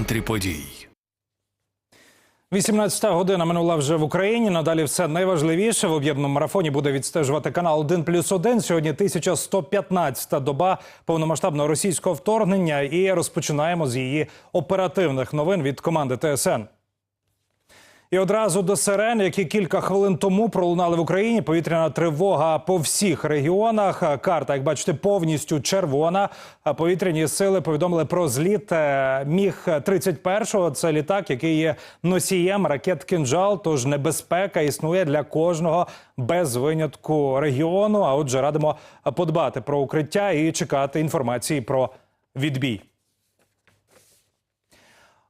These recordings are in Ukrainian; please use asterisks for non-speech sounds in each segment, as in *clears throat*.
центрі подій. 18 година минула вже в Україні. Надалі все найважливіше в об'єднаному марафоні буде відстежувати канал 1 плюс 1. Сьогодні 1115-та доба повномасштабного російського вторгнення. І розпочинаємо з її оперативних новин від команди ТСН. І одразу до сирен, які кілька хвилин тому пролунали в Україні. Повітряна тривога по всіх регіонах. Карта, як бачите, повністю червона. Повітряні сили повідомили про зліт е, міг 31-го. Це літак, який є носієм ракет «Кинжал», Тож небезпека існує для кожного без винятку регіону. А отже, радимо подбати про укриття і чекати інформації про відбій.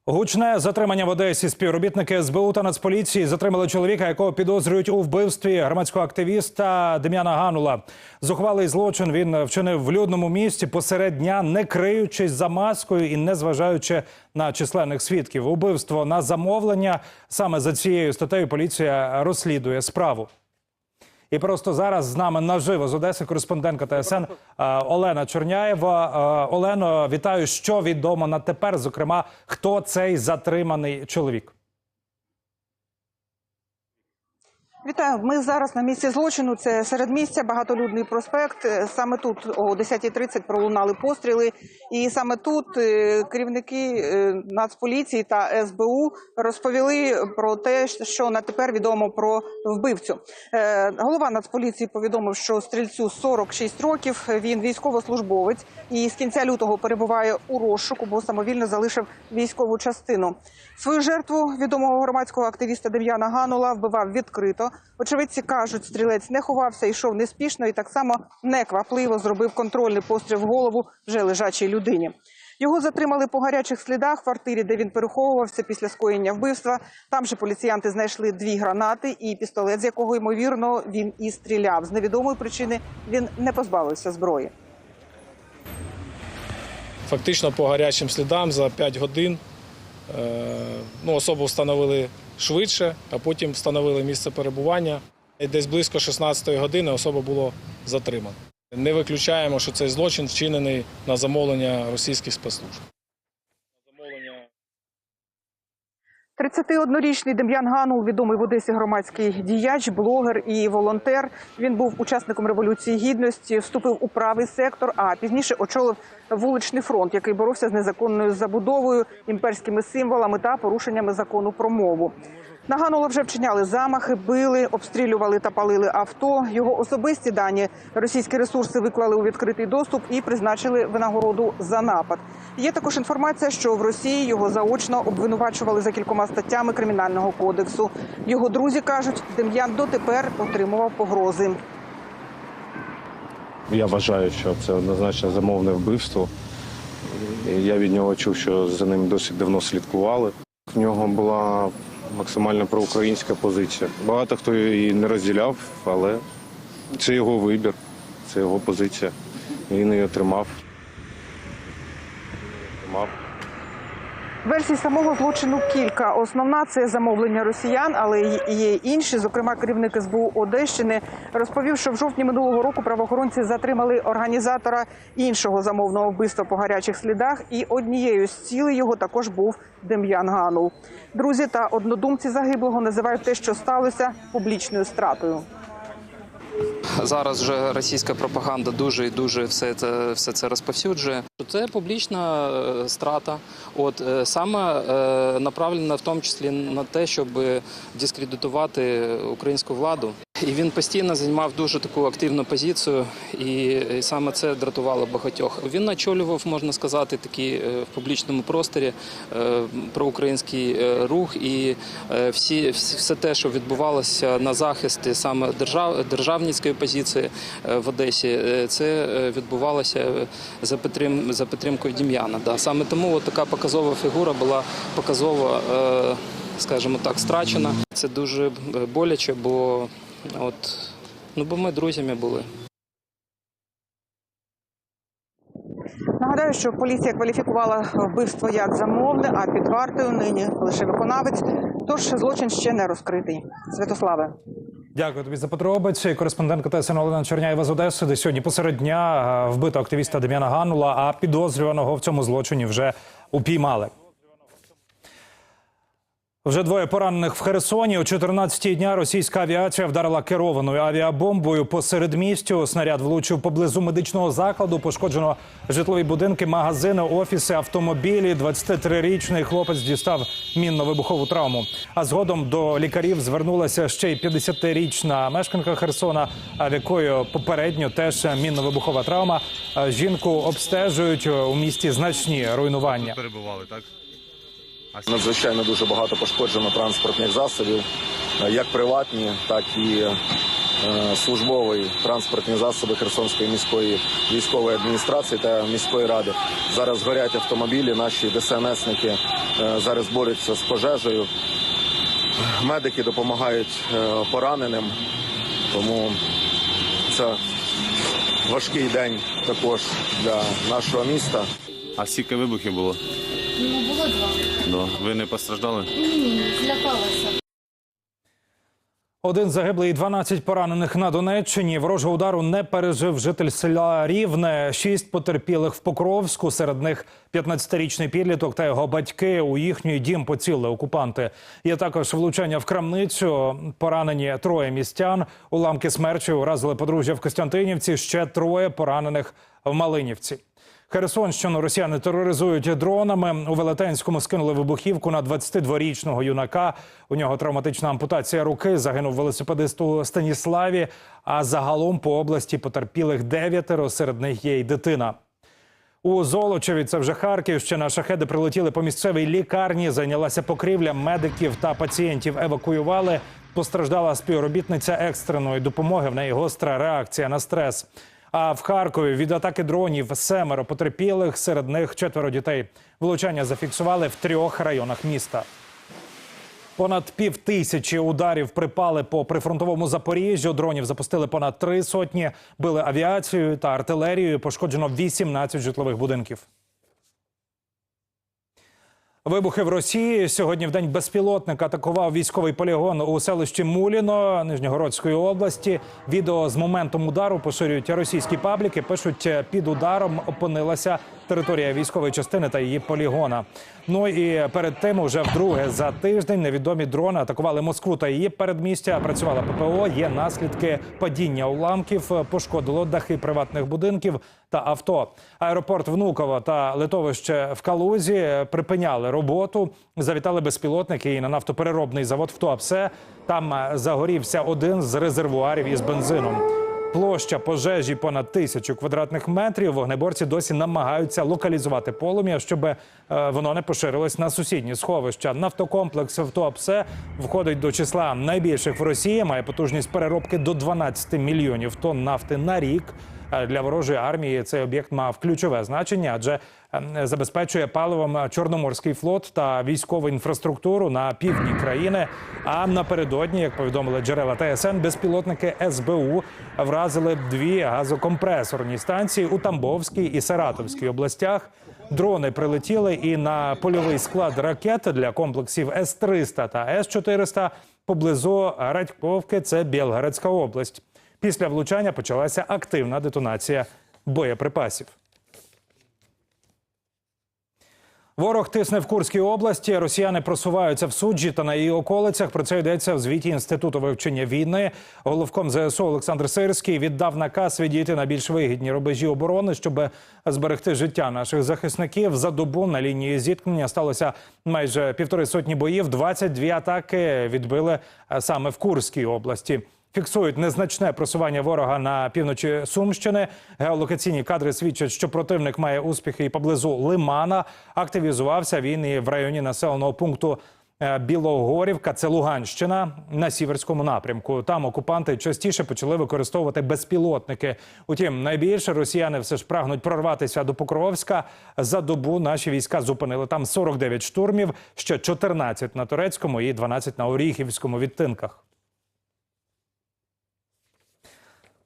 Гучне затримання в Одесі. Співробітники СБУ та Нацполіції затримали чоловіка, якого підозрюють у вбивстві громадського активіста Дем'яна Ганула. Зухвалий злочин він вчинив в людному місті посеред дня, не криючись за маскою і не зважаючи на численних свідків. Убивство на замовлення саме за цією статтею поліція розслідує справу. І просто зараз з нами наживо з Одеси кореспондентка ТСН е, Олена Чорняєва. Е, Олено, вітаю. Що відомо на тепер? Зокрема, хто цей затриманий чоловік? Вітаю. Ми зараз на місці злочину. Це середмістя, багатолюдний проспект. Е, Саме тут о 10.30 пролунали постріли, і саме тут е, керівники е, Нацполіції та СБУ розповіли про те, що на тепер відомо про вбивцю. Голова Нацполіції повідомив, що стрільцю 46 років. Він військовослужбовець і з кінця лютого перебуває у розшуку, бо самовільно залишив військову частину. Свою жертву відомого громадського активіста Дем'яна Ганула вбивав відкрито. Очевидці кажуть, стрілець не ховався, йшов неспішно і так само неквапливо зробив контрольний постріл в голову вже лежачій людині. Його затримали по гарячих слідах в квартирі, де він переховувався після скоєння вбивства. Там же поліціянти знайшли дві гранати і пістолет, з якого ймовірно він і стріляв. З невідомої причини він не позбавився зброї. Фактично по гарячим слідам за 5 годин ну, особу встановили швидше, а потім встановили місце перебування. І десь близько 16-ї години особа була затримана. Не виключаємо, що цей злочин вчинений на замовлення російських спецслужб. Замовлення 31-річний Дем'ян Ганул, відомий в Одесі громадський діяч, блогер і волонтер. Він був учасником революції гідності, вступив у правий сектор, а пізніше очолив вуличний фронт, який боровся з незаконною забудовою, імперськими символами та порушеннями закону про мову. На Ганула вже вчиняли замахи, били, обстрілювали та палили авто. Його особисті дані російські ресурси виклали у відкритий доступ і призначили винагороду за напад. Є також інформація, що в Росії його заочно обвинувачували за кількома статтями кримінального кодексу. Його друзі кажуть, Дем'ян дотепер отримував погрози. Я вважаю, що це однозначно замовне вбивство. Я від нього чув, що за ним досить давно слідкували. В нього була максимально проукраїнська позиція. Багато хто її не розділяв, але це його вибір, це його позиція. Він її отримав. Версій самого злочину кілька. Основна це замовлення росіян, але є інші. Зокрема, керівник СБУ Одещини розповів, що в жовтні минулого року правоохоронці затримали організатора іншого замовного вбивства по гарячих слідах, і однією з цілей його також був Дем'ян Ганул. Друзі та однодумці загиблого називають те, що сталося публічною стратою. Зараз вже російська пропаганда дуже і дуже все це все це розповсюджує. Це публічна е, страта, от е, саме е, направлена в тому числі на те, щоб дискредитувати українську владу. І він постійно займав дуже таку активну позицію, і, саме це дратувало багатьох. Він очолював, можна сказати, такий е, в публічному просторі е, проукраїнський е, рух, і всі, все те, що відбувалося на захисті саме держав, державницької позиції в Одесі, це відбувалося за підтрим за підтримкою Дім'яна. Да. Саме тому от така показова фігура була показово, скажімо так, страчена. Це дуже боляче, бо от ну бо ми друзями були. Нагадаю, що поліція кваліфікувала вбивство як замовне, а під вартою нині лише виконавець. Тож злочин ще не розкритий. Святославе. Дякую тобі за подробиці. Кореспондентка ТСН Олена Черняєва з Одеси, де сьогодні посеред дня вбито активіста Дем'яна Ганула, а підозрюваного в цьому злочині вже упіймали. Вже двоє поранених в Херсоні. О 14-й дня російська авіація вдарила керованою авіабомбою по середмістю. Снаряд влучив поблизу медичного закладу. Пошкоджено житлові будинки, магазини, офіси, автомобілі. 23-річний хлопець дістав мінно-вибухову травму. А згодом до лікарів звернулася ще й 50-річна мешканка Херсона, в якої попередньо теж мінно-вибухова травма. Жінку обстежують у місті значні руйнування. перебували, так? Надзвичайно дуже багато пошкоджено транспортних засобів, е, як приватні, так і е, службові транспортні засоби Херсонської міської військової адміністрації та міської ради. Зараз горять автомобілі. Наші ДСНСники е, зараз борються з пожежею. Медики допомагають пораненим, тому це важкий день також для нашого міста. А скільки вибухів було? Ну, було два. Да. Ви не постраждали? Ні, ні, злякалася. Один загиблий і 12 поранених на Донеччині. Ворожого удару не пережив житель села Рівне. Шість потерпілих в Покровську. Серед них 15-річний підліток та його батьки. У їхній дім поцілили окупанти. Є також влучання в крамницю. Поранені троє містян. Уламки смерчі уразили подружжя в Костянтинівці. Ще троє поранених в Малинівці. Херсонщину росіяни тероризують дронами. У Велетенському скинули вибухівку на 22-річного юнака. У нього травматична ампутація руки. Загинув велосипедист у Станіславі. А загалом по області потерпілих дев'ятеро. Серед них є й дитина. У Золочеві, це вже Харківщина. Шахеди прилетіли по місцевій лікарні. Зайнялася покрівля. Медиків та пацієнтів евакуювали. Постраждала співробітниця екстреної допомоги. В неї гостра реакція на стрес. А в Харкові від атаки дронів семеро потерпілих. Серед них четверо дітей. Влучання зафіксували в трьох районах міста. Понад пів тисячі ударів припали по прифронтовому Запоріжжю. Дронів запустили понад три сотні. Били авіацією та артилерією. Пошкоджено 18 житлових будинків. Вибухи в Росії сьогодні в день безпілотник атакував військовий полігон у селищі Муліно Нижньогородської області. Відео з моментом удару поширюють російські пабліки. Пишуть, під ударом опинилася територія військової частини та її полігона. Ну і перед тим, уже вдруге за тиждень, невідомі дрони атакували Москву та її передмістя. Працювала ППО. Є наслідки падіння уламків, пошкодило дахи приватних будинків та авто. Аеропорт Внуково та литовище в Калузі припиняли роботу. Завітали безпілотники і на нафтопереробний завод в Туапсе. Там загорівся один з резервуарів із бензином. Площа пожежі понад тисячу квадратних метрів. Вогнеборці досі намагаються локалізувати полум'я, щоб е, воно не поширилось на сусідні сховища. Нафтокомплекс в Туапсе входить до числа найбільших в Росії. Має потужність переробки до 12 мільйонів тонн нафти на рік. Для ворожої армії цей об'єкт мав ключове значення, адже е, забезпечує паливом Чорноморський флот та військову інфраструктуру на півдні країни. А напередодні, як повідомили джерела ТСН, безпілотники СБУ вразили дві газокомпресорні станції у Тамбовській і Саратовській областях. Дрони прилетіли і на польовий склад ракет для комплексів С-300 та С-400 поблизу Радьковки. Це Білгородська область. Після влучання почалася активна детонація боєприпасів. Ворог тисне в Курській області. Росіяни просуваються в суджі та на її околицях. Про це йдеться в звіті інституту вивчення війни. Головком ЗСУ Олександр Сирський віддав наказ відійти на більш вигідні рубежі оборони, щоб зберегти життя наших захисників. За добу на лінії зіткнення сталося майже півтори сотні боїв. 22 атаки відбили саме в Курській області. Фіксують незначне просування ворога на півночі Сумщини. Геолокаційні кадри свідчать, що противник має успіхи і поблизу Лимана. Активізувався він і в районі населеного пункту е, Білогорівка. Це Луганщина на сіверському напрямку. Там окупанти частіше почали використовувати безпілотники. Утім, найбільше росіяни все ж прагнуть прорватися до Покровська. За добу наші війська зупинили там 49 штурмів, ще 14 на турецькому і 12 на Оріхівському відтинках.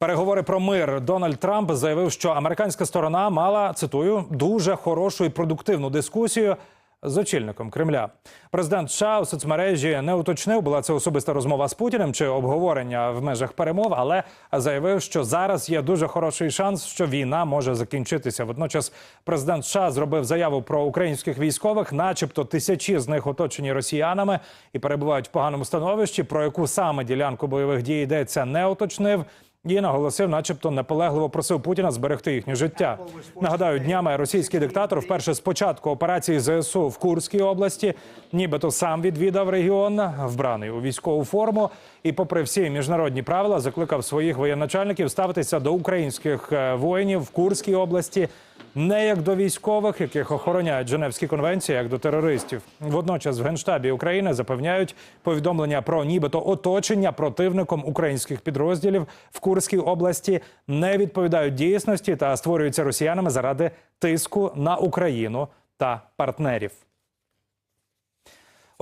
Переговори про мир Дональд Трамп заявив, що американська сторона мала цитую дуже хорошу і продуктивну дискусію з очільником Кремля. Президент США у соцмережі не уточнив, була це особиста розмова з Путіним чи обговорення в межах перемов, але заявив, що зараз є дуже хороший шанс, що війна може закінчитися. Водночас, президент США зробив заяву про українських військових, начебто тисячі з них оточені росіянами і перебувають в поганому становищі. Про яку саме ділянку бойових дій йдеться, не уточнив. І наголосив, начебто, наполегливо просив Путіна зберегти їхнє життя. Нагадаю, днями російський диктатор вперше з початку операції ЗСУ в Курській області, нібито сам відвідав регіон, вбраний у військову форму, і, попри всі міжнародні правила, закликав своїх воєначальників ставитися до українських е, воїнів в Курській області не як до військових, яких охороняють Женевські конвенції, як до терористів. Водночас в генштабі України запевняють повідомлення про нібито оточення противником українських підрозділів в Курській області не відповідають дійсності та створюються росіянами заради тиску на Україну та партнерів.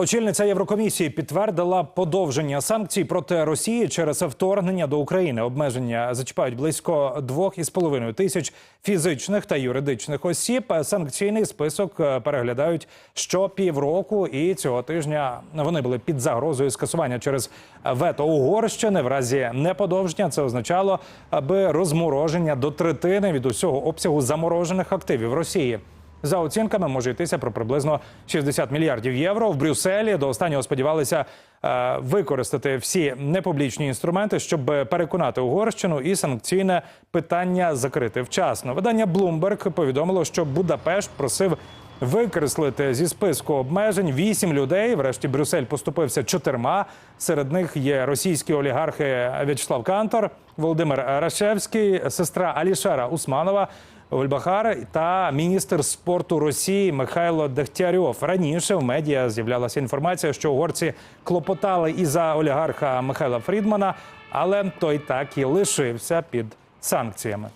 Очільниця Єврокомісії підтвердила подовження санкцій проти Росії через вторгнення до України. Обмеження зачіпають близько 2,5 тисяч фізичних та юридичних осіб. Санкційний список е, переглядають щопівроку, і цього тижня вони були під загрозою скасування через вето Угорщини. В разі неподовження це означало аби розмороження до третини від усього обсягу заморожених активів Росії. За оцінками може йтися про приблизно 60 мільярдів євро. В Брюсселі до останнього сподівалися е, використати всі непублічні інструменти, щоб переконати Угорщину і санкційне питання закрити вчасно. Видання Bloomberg повідомило, що Будапешт просив викреслити зі списку обмежень вісім людей. Врешті Брюссель поступився чотирма. Серед них є російські олігархи В'ячеслав Кантор, Володимир Рашевський, сестра Алішера Усманова. Ольбахар та міністр спорту Росії Михайло Дегтярьов. Раніше в медіа з'являлася інформація, що угорці клопотали і за олігарха Михайла Фрідмана, але той так і лишився під санкціями.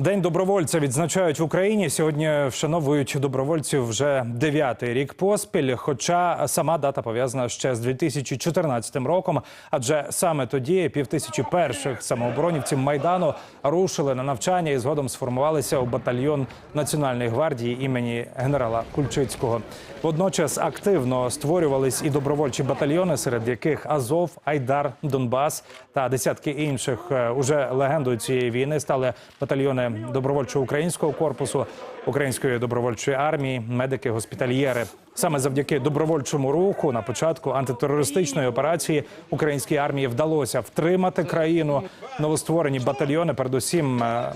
День добровольця відзначають в Україні. Сьогодні вшановують добровольців вже дев'ятий рік поспіль. Хоча сама дата пов'язана ще з 2014 роком, адже саме тоді півтисячі перших самооборонівців майдану рушили на навчання і згодом сформувалися у батальйон Національної гвардії імені генерала Кульчицького. Водночас активно створювались і добровольчі батальйони, серед яких Азов, Айдар, Донбас та десятки інших. Е, Уже легендою цієї війни стали батальйони добровольчого українського корпусу, української добровольчої армії, медики, госпітальєри. Саме завдяки добровольчому руху на початку антитерористичної операції українській армії вдалося втримати країну. Новостворені батальйони, передусім, е,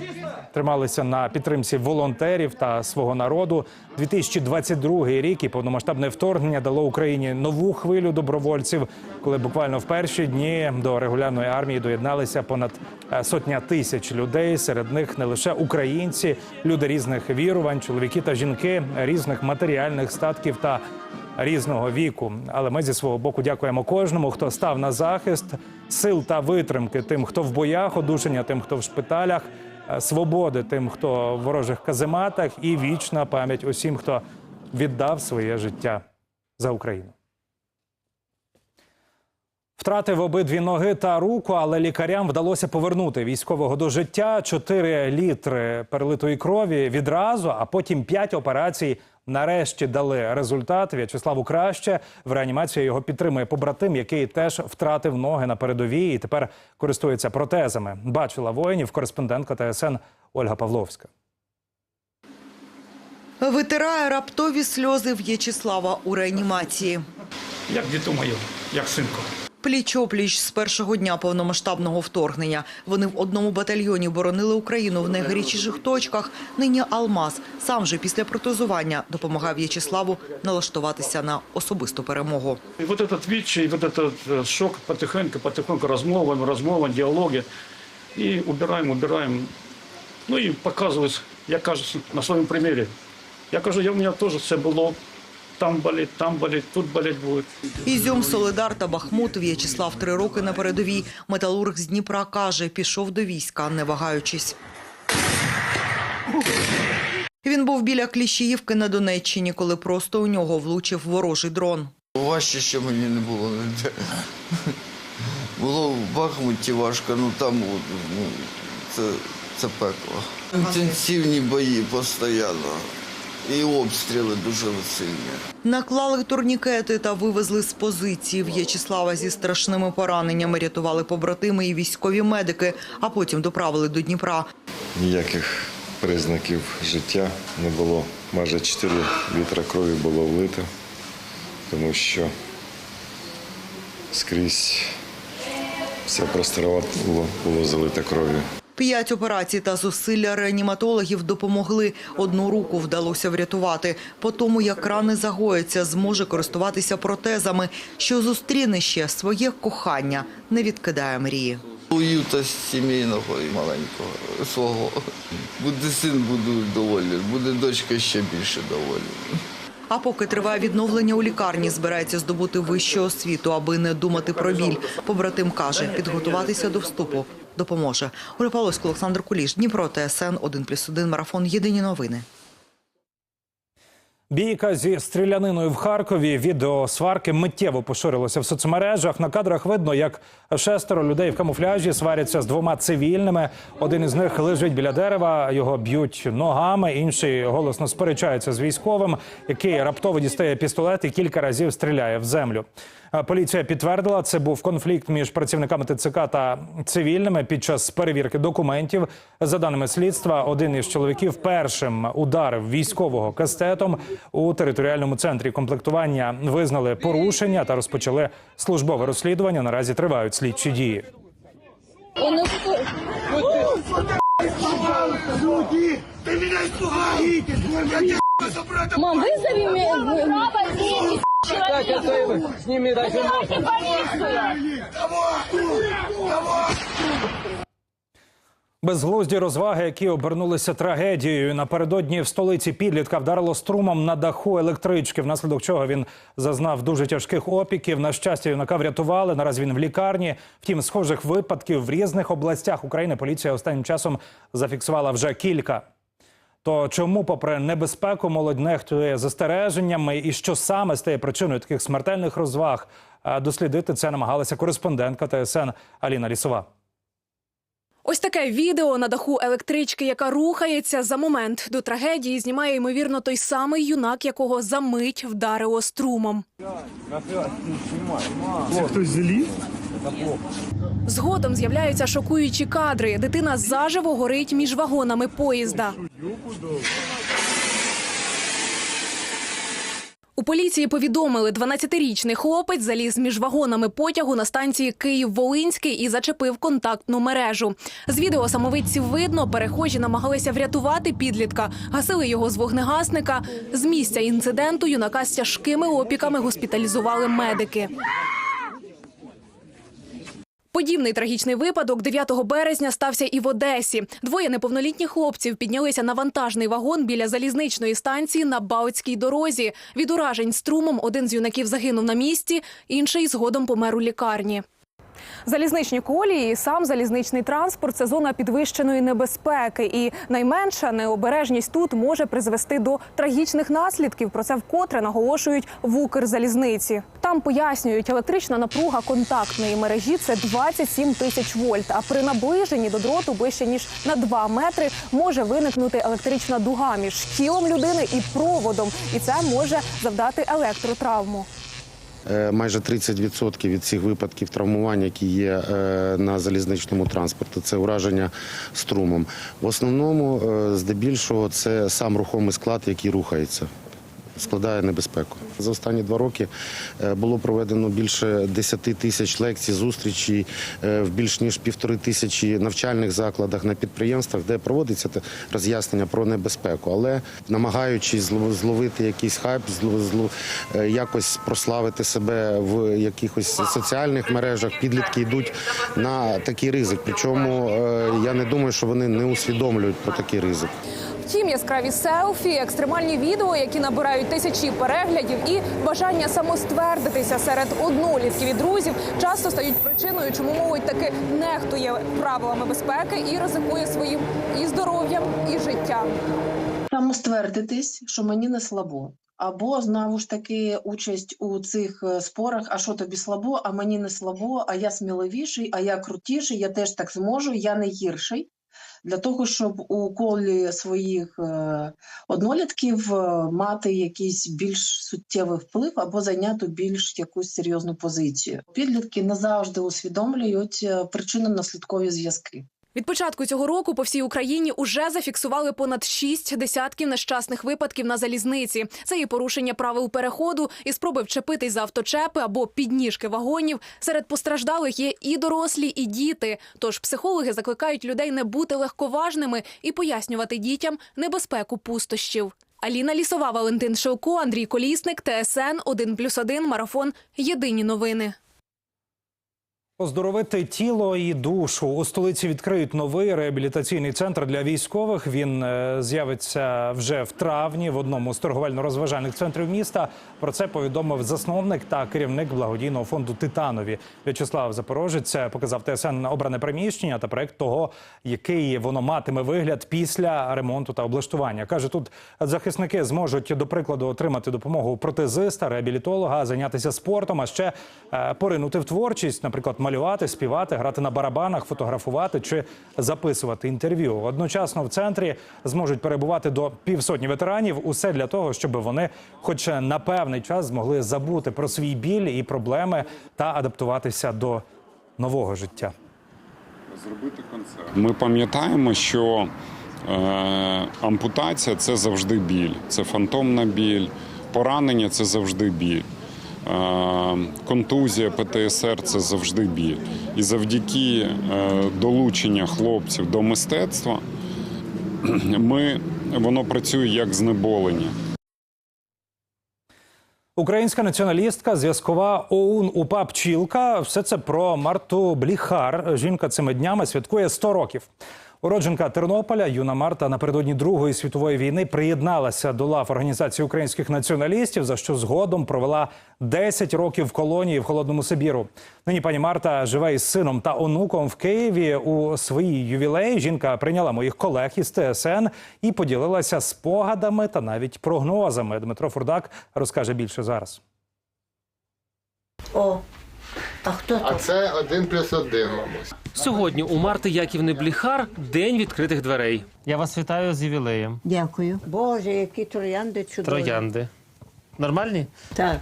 трималися на підтримці волонтерів та свого народу. 2022 рік і повномасштабне вторгнення дало Україні нову хвилю добровольців, коли буквально в перші дні до регулярної армії доєдналися понад е, сотня тисяч людей. Серед них не лише українці, люди різних вірувань, чоловіки та жінки, різних матеріальних статків та різного віку. Але ми зі свого боку дякуємо кожному, хто став на захист сил та витримки тим, хто в боях, одушення тим, хто в шпиталях, е, свободи тим, хто в ворожих казематах, і вічна пам'ять усім, хто віддав своє життя за Україну. Втратив обидві ноги та руку, але лікарям вдалося повернути військового до життя. 4 літри перелитої крові відразу, а потім 5 операцій. Нарешті дали результат. В'ячеславу краще в реанімації його підтримує побратим, який теж втратив ноги на передовій і тепер користується протезами. Бачила воїнів кореспондентка ТСН Ольга Павловська. Витирає раптові сльози В'ячеслава у реанімації. Як діту моє, як синку. Пліч-опліч з першого дня повномасштабного вторгнення. Вони в одному батальйоні боронили Україну в найгарячіших точках. Нині Алмаз сам же після протезування допомагав В'ячеславу налаштуватися на особисту перемогу. І вот этот відчай, вот этот е, шок потихеньку, потихеньку розмовами, розмовами, діалоги. І убираємо, убираємо. Ну і показують, як кажуть, на своєму примірі. Я кажу, я, у мене теж це було. Там болить, там болить, тут болить буде. Ізюм, Солидар та Бахмут В'ячеслав три роки на передовій. Металург з Дніпра каже, пішов до війська, не вагаючись. Він був біля Кліщіївки на Донеччині, коли просто у нього влучив ворожий дрон. Важче ще мені не було ніде. Було в Бахмуті важко, ну там ну, це, це пекло. Інтенсивні бої постійно. І обстріли дуже сильні. Наклали турнікети та вивезли з позиції. В'ячеслава зі страшними пораненнями рятували побратими і військові медики, а потім доправили до Дніпра. Ніяких признаків життя не було. Майже 4 літра крові було влито, тому що скрізь вся просторова було, було залита кров'ю. П'ять операцій та зусилля реаніматологів допомогли. Одну руку вдалося врятувати. По тому, як рани загояться, зможе користуватися протезами, що зустріне ще своє кохання, не відкидає мрії. Уюта сімейного і маленького свого. Буде син, буду доволі, буде дочка ще більше доволі. А поки триває відновлення у лікарні, збирається здобути вищу освіту, аби не думати про біль. Побратим каже, підготуватися до вступу допоможе. Оля Павловська, Олександр Куліш, Дніпро, ТСН 1+,1, Марафон. Єдині новини. Бійка зі стріляниною в Харкові. Відео сварки миттєво поширилося в соцмережах. На кадрах видно, як шестеро людей в камуфляжі сваряться з двома цивільними. Один із них лежить біля дерева, його б'ють ногами. Інший голосно сперечається з військовим, який раптово дістає пістолет і кілька разів стріляє в землю. Поліція підтвердила, це був конфлікт між працівниками ТЦК та цивільними під час перевірки документів. За даними слідства, один із чоловіків першим ударив військового кастетом у територіальному центрі комплектування. Визнали порушення та розпочали службове розслідування. Наразі тривають слідчі дії. Мам, вызови меня. Папа, Сними полицию. Безглузді розваги, які обернулися трагедією. Напередодні в столиці підлітка вдарило струмом на даху електрички, внаслідок чого він зазнав дуже тяжких опіків. На щастя, юнака врятували. Наразі він в лікарні. Втім, схожих випадків в різних областях України поліція останнім часом зафіксувала вже кілька. То чому, попри небезпеку, молодь нехтує застереженнями, і що саме стає причиною таких смертельних розваг? Дослідити це намагалася кореспондентка ТСН Аліна Лісова. Ось таке відео на даху електрички, яка рухається за момент до трагедії, знімає ймовірно той самий юнак, якого за мить вдарило струмом. Згодом з'являються шокуючі кадри. Дитина заживо горить між вагонами поїзда. У поліції повідомили, 12-річний хлопець заліз між вагонами потягу на станції Київ-Волинський і зачепив контактну мережу. З відео самовидців видно, перехожі намагалися врятувати підлітка, гасили його з вогнегасника. З місця інциденту юнака з тяжкими опіками госпіталізували медики. Подібний трагічний випадок 9 березня стався і в Одесі. Двоє неповнолітніх хлопців піднялися на вантажний вагон біля залізничної станції на Баутській дорозі. Від уражень струмом один з юнаків загинув на місці, інший згодом помер у лікарні. Залізничні колії і сам залізничний транспорт це зона підвищеної небезпеки, і найменша необережність тут може призвести до трагічних наслідків. Про це вкотре наголошують в Укрзалізниці. Там пояснюють, електрична напруга контактної мережі це 27 тисяч вольт. А при наближенні до дроту ближче ніж на 2 метри може виникнути електрична дуга між тілом людини і проводом, і це може завдати електротравму. Е, Майже 30% від цих випадків травмувань, які є е, на залізничному транспорті, це ураження струмом. В основному, е, здебільшого, це сам рухомий склад, який рухається. Складає небезпеку. За останні два роки е, було проведено більше 10 тисяч лекцій, зустрічей е, в більш ніж півтори тисячі навчальних закладах на підприємствах, де проводиться роз'яснення про небезпеку. Але намагаючись зловити якийсь хайп, е, якось прославити себе в якихось соціальних мережах, підлітки йдуть на такий ризик. Причому я не думаю, що вони не усвідомлюють про такий ризик. Втім, яскраві селфі, екстремальні відео, які набирають тисячі переглядів, і бажання самоствердитися серед однолітків і друзів часто стають причиною, чому молодь таки нехтує правилами безпеки і ризикує своїм і здоров'ям, і життям. самоствердитись, що мені не слабо. Або знову ж таки участь у цих е, спорах, а що тобі слабо, а мені не слабо, а я сміливіший, а я крутіший, я теж так зможу, я не гірший. Для того, щоб у колі своїх е, однолітків е, мати якийсь більш суттєвий вплив або зайняти більш якусь серйозну позицію. Підлітки не завжди усвідомлюють е, причинно-наслідкові зв'язки. Від початку цього року по всій Україні уже зафіксували понад шість десятків нещасних випадків на залізниці. Це і порушення правил переходу, і спроби вчепитись за авточепи або підніжки вагонів. Серед постраждалих є і дорослі, і діти. Тож психологи закликають людей не бути легковажними і пояснювати дітям небезпеку пустощів. Аліна Лісова, Валентин Шилко, Андрій Колісник, ТСН 1+,1, Марафон. Єдині новини. Оздоровити тіло і душу у столиці відкриють новий реабілітаційний центр для військових. Він е, з'явиться вже в травні в одному з торговельно-розважальних центрів міста. Про це повідомив засновник та керівник благодійного фонду Титанові В'ячеслав Запорожець. Показав ТСН обране приміщення та проект того, який воно матиме вигляд після ремонту та облаштування. каже, тут захисники зможуть до прикладу отримати допомогу протезиста, реабілітолога, зайнятися спортом, а ще е, поринути в творчість, наприклад, малювати, співати, грати на барабанах, фотографувати чи записувати інтерв'ю. Одночасно в центрі зможуть перебувати до півсотні ветеранів. Усе для того, щоб вони, хоч на певний час, змогли забути про свій біль і проблеми та адаптуватися до нового життя. Зробити концерт. Ми пам'ятаємо, що е, ампутація це завжди біль, це фантомна біль, поранення це завжди біль. Е, Контузія, ПТСР це завжди біль. І завдяки е, долученню хлопців до мистецтва *clears throat* ми, воно працює як знеболення. Українська націоналістка, зв'язкова ОУН УПА Пчілка. Все це про Марту Бліхар. Жінка цими днями святкує 100 років. Уродженка Тернополя юна Марта напередодні Другої світової війни приєдналася до лав організації українських націоналістів, за що згодом провела 10 років в колонії в холодному Сибіру. Нині пані Марта живе із сином та онуком в Києві. У своїй ювілеї жінка прийняла моїх колег із ТСН і поділилася спогадами та навіть прогнозами. Дмитро Фурдак розкаже більше зараз. О, а хто А це один плюс один, мабуть. Сьогодні у Марти Яківни Бліхар день відкритих дверей. Я вас вітаю з ювілеєм. Дякую. Боже, які троянди чудові. Троянди. Нормальні? Так.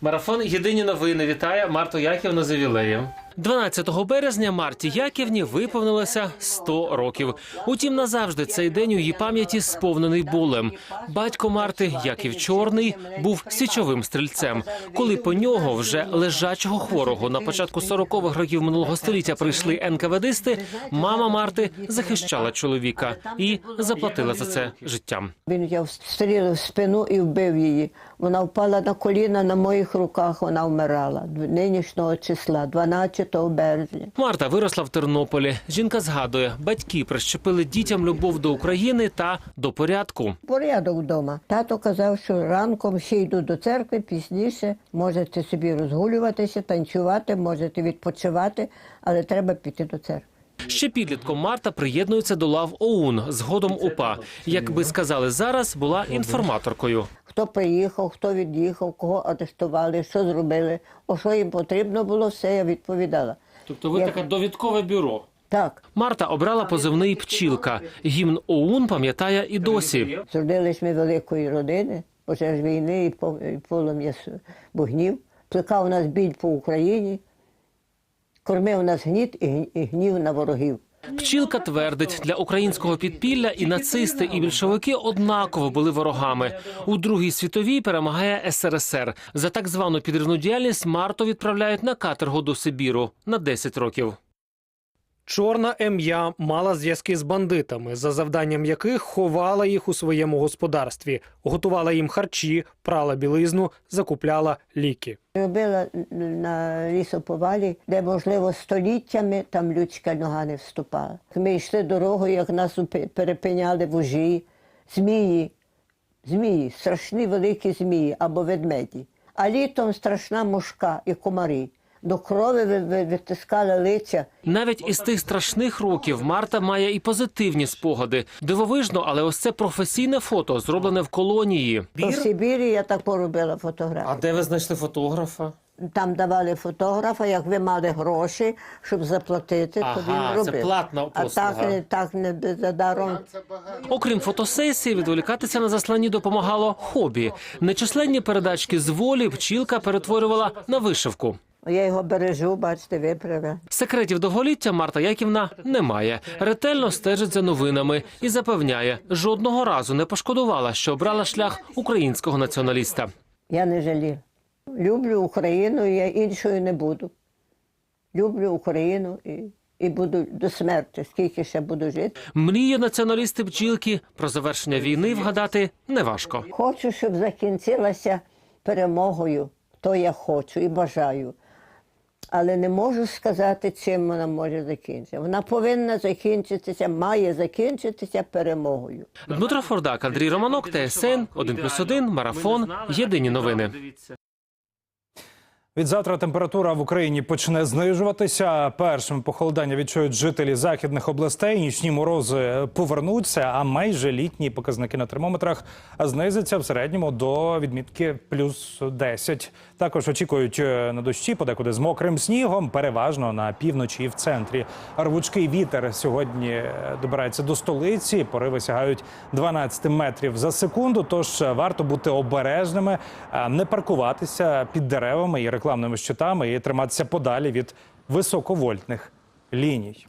Марафон Єдині новини вітає Марту Яківну з ювілеєм. 12 березня Марті Яківні виповнилося 100 років. Утім, назавжди цей день у її пам'яті сповнений болем. Батько Марти, Яків Чорний, був січовим стрільцем. Коли по нього вже лежачого хворого на початку 40-х років минулого століття прийшли НКВДисти, мама Марти захищала чоловіка і заплатила за це життям. Він взяв стріли в спину і вбив її. Вона впала на коліна на моїх руках, вона вмирала нинішнього числа, 12 березня. Марта виросла в Тернополі. Жінка згадує, батьки прищепили дітям любов до України та до порядку. Порядок вдома. Тато казав, що ранком ще йду до церкви, пізніше можете собі розгулюватися, танцювати, можете відпочивати, але треба піти до церкви. Ще підлітком Марта приєднується до лав ОУН, згодом УПА. Як би сказали зараз, була інформаторкою. Хто приїхав, хто від'їхав, кого арештували, що зробили, о що їм потрібно було, все я відповідала. Тобто ви Як- таке довідкове бюро. Так, Марта обрала позивний пчілка. Гімн ОУН пам'ятає і досі. зродились ми великої родини, пожеж війни і по- і полум'я вогнів. Плекав нас біль по Україні, кормив нас гніт і гнів на ворогів. Пчілка твердить, для українського підпілля і нацисти, і більшовики однаково були ворогами. У Другій світовій перемагає СРСР. За так звану підривну діяльність Марту відправляють на каторгу до Сибіру на 10 років. Чорна ем'я мала зв'язки з бандитами, за завданням яких ховала їх у своєму господарстві, готувала їм харчі, прала білизну, закупляла ліки. Робила на лісоповалі, де, можливо, століттями там людська нога не вступала. Ми йшли дорогою, як нас перепиняли вужі, змії, змії, страшні великі змії або ведмеді. А літом страшна мушка і комарі. До крови ви- ви- витискали лиця. Навіть із тих страшних років Марта має і позитивні спогади. Дивовижно, але ось це професійне фото, зроблене в колонії. То в Сибірі я так поробила фотографію. де ви знайшли фотографа? Там давали фотографа, як ви мали гроші, щоб заплатити, то Ага, він це робив. платна а так, не- так не за даром. Окрім фотосесії, відволікатися на засланні допомагало хобі. Нечисленні передачки з волі пчілка перетворювала на вишивку. Я його бережу, бачите, виправила. Секретів довголіття Марта Яківна не має. Ретельно стежить за новинами і запевняє, жодного разу не пошкодувала, що обрала шлях українського націоналіста. Я не жалію. Люблю Україну, я іншою не буду. Люблю Україну і, і буду до смерті, скільки ще буду жити. Мріє націоналісти бджілки про завершення війни вгадати неважко. Хочу, щоб закінчилася перемогою. То я хочу і бажаю. Але не можу сказати, чим вона може закінчитися. Вона повинна закінчитися, має закінчитися перемогою. Дмитро Фордак, Андрій Романок, ТСН 1+,1, Марафон. Єдині новини. Від завтра температура в Україні почне знижуватися. Першим похолодання відчують жителі західних областей. Нічні морози повернуться, а майже літні показники на термометрах знизяться в середньому до відмітки плюс 10. Також очікують е, на дощі, подекуди з мокрим снігом, переважно на півночі і в центрі. Рвучкий вітер сьогодні е, добирається до столиці. Пориви сягають 12 метрів за секунду. Тож варто бути обережними, не паркуватися під деревами і рекламними щитами і триматися подалі від високовольтних ліній.